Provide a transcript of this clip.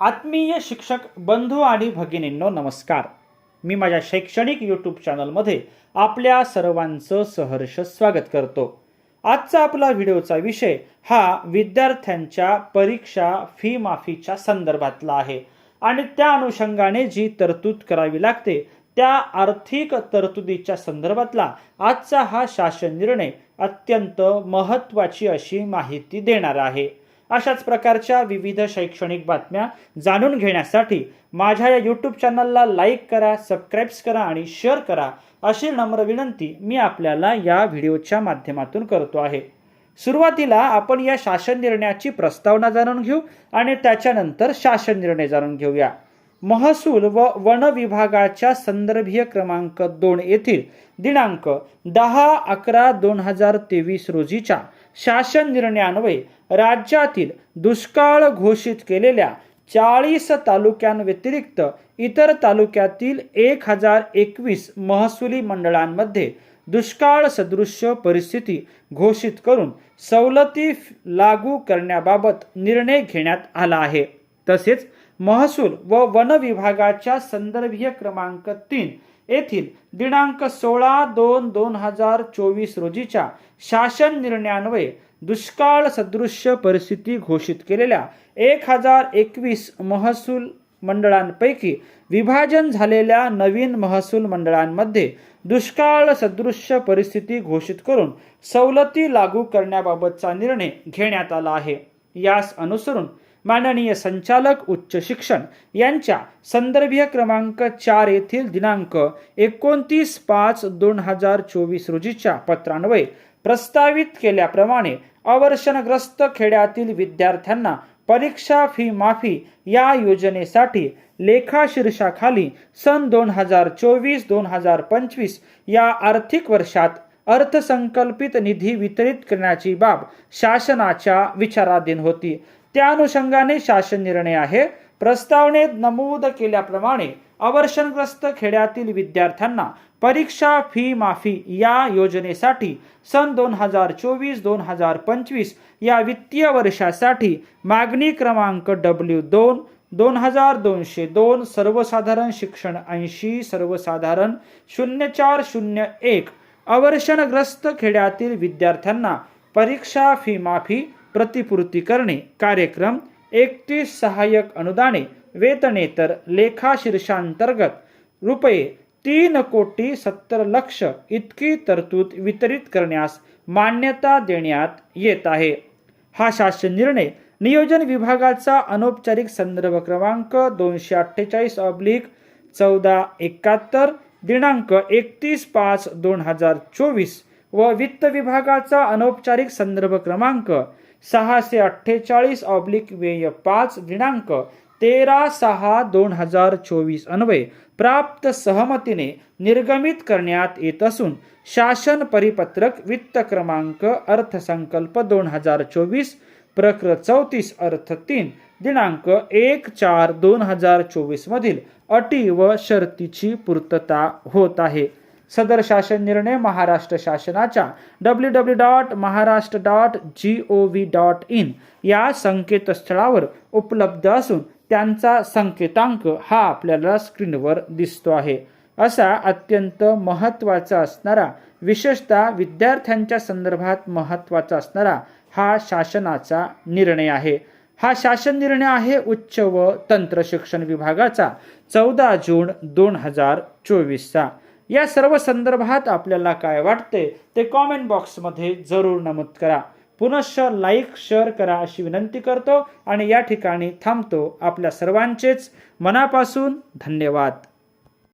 आत्मीय शिक्षक बंधू आणि भगिनींनो नमस्कार. मी माझ्या शैक्षणिक यूट्यूब चॅनलमध्ये आपल्या सर्वांचं सहर्ष स्वागत करतो. आजचा आपला व्हिडिओचा विषय हा विद्यार्थ्यांच्या परीक्षा फी माफीच्या संदर्भातला आहे आणि त्या अनुषंगाने जी तरतूद करावी लागते त्या आर्थिक तरतुदीच्या संदर्भातला आजचा हा शासन निर्णय अत्यंत महत्त्वाची अशी माहिती देणार आहे. अशाच प्रकारच्या विविध शैक्षणिक बातम्या जाणून घेण्यासाठी माझ्या या यूट्यूब चॅनलला लाईक करा सबस्क्राईब्स करा आणि शेअर करा अशी नम्र विनंती मी आपल्याला या व्हिडिओच्या माध्यमातून करतो आहे. सुरुवातीला आपण या शासन निर्णयाची प्रस्तावना जाणून घेऊ आणि त्याच्यानंतर शासन निर्णय जाणून घेऊया. महसूल व वन विभागाच्या संदर्भीय क्रमांक दोन येथील दिनांक दहा अकरा दोन हजार तेवीस रोजीच्या शासन निर्णयान्वये राज्यातील दुष्काळ घोषित केलेल्या चाळीस तालुक्यांव्यतिरिक्त इतर तालुक्यातील एक हजार एकवीस महसुली मंडळांमध्ये दुष्काळ सदृश्य परिस्थिती घोषित करून सवलती लागू करण्याबाबत निर्णय घेण्यात आला आहे. तसेच महसूल व वन विभागाच्या संदर्भीय क्रमांक तीन येथील दिनांक सोळा दोन दोन हजार चोवीस रोजीच्या शासन निर्णयान्वये दुष्काळ सदृश्य परिस्थिती घोषित केलेल्या एक हजार एकवीस महसूल मंडळांपैकी विभाजन झालेल्या नवीन महसूल मंडळांमध्ये दुष्काळ सदृश्य परिस्थिती घोषित करून सवलती लागू करण्याबाबतचा निर्णय घेण्यात आला आहे. यास अनुसरून माननीय संचालक उच्च शिक्षण यांच्या संदर्भीय क्रमांक चार येथील दिनांक एकोणतीस पाच दोन हजार चोवीस रोजीच्या पत्रान्वये प्रस्तावित केल्याप्रमाणे अवर्षणग्रस्त खेड्यातील विद्यार्थ्यांना परीक्षा फी माफी या योजनेसाठी लेखा शीर्षाखाली सन दोन हजार चोवीस दोन हजार पंचवीस या आर्थिक वर्षात अर्थसंकल्पित निधी वितरित करण्याची बाब शासनाच्या विचाराधीन होती. त्या अनुषंगाने शासन निर्णय आहे. प्रस्तावनेत नमूद केल्याप्रमाणे अवर्षणग्रस्त खेड्यातील विद्यार्थ्यांना परीक्षा फी माफी या योजनेसाठी सन दोन हजार चोवीस दोन हजार पंचवीस या वित्तीय वर्षासाठी मागणी क्रमांक डब्ल्यू दोन दोन हजार दोनशे दोन सर्वसाधारण शिक्षण ऐंशी सर्वसाधारण शून्य चार शून्य एक अवर्षणग्रस्त खेड्यातील विद्यार्थ्यांना परीक्षा फी माफी प्रतिपूर्ती करणे. कार्यक्रम एकतीस सहाय्यक अनुदाने वेतनेतर तर लेखाशीर्षांतर्गत रुपये तीन कोटी सत्तर लक्ष इतकी तरतूद वितरित करण्यास मान्यता देण्यात येत आहे. हा शासन निर्णय नियोजन विभागाचा अनौपचारिक संदर्भ क्रमांक दोनशे अठ्ठेचाळीस ऑब्लिक चौदा एकाहत्तर दिनांक एकतीस पाच दोन हजार चोवीस व वित्त विभागाचा अनौपचारिक संदर्भ क्रमांक सहाशे अठ्ठेचाळीस ऑब्लिक व्यय पाच दिनांक तेरा सहा दोन हजार चोवीस अन्वये प्राप्त सहमतीने निर्गमित करण्यात येत असून शासन परिपत्रक वित्त क्रमांक अर्थसंकल्प दोन हजार चोवीस प्रक्र चौतीस अर्थ तीन दिनांक एक चार दोन हजार चोवीस मधील अटी व शर्तीची पूर्तता होत आहे. सदर शासन निर्णय महाराष्ट्र शासनाच्या W W dot Maharashtra dot G O V dot in या संकेतस्थळावर उपलब्ध असून त्यांचा संकेतांक हा आपल्याला स्क्रीनवर दिसतो आहे. असा अत्यंत महत्त्वाचा असणारा विशेषतः विद्यार्थ्यांच्या संदर्भात महत्त्वाचा असणारा हा शासनाचा निर्णय आहे. हा शासन निर्णय आहे उच्च व तंत्र शिक्षण विभागाचा चौदा जून दोन हजार चोवीसचा. या सर्व संदर्भात आपल्याला काय वाटते ते कॉमेंट बॉक्समध्ये जरूर नमूद करा. पुनश्च लाईक शेअर करा अशी विनंती करतो आणि या ठिकाणी थांबतो आपल्या सर्वांचेच. मनापासून धन्यवाद.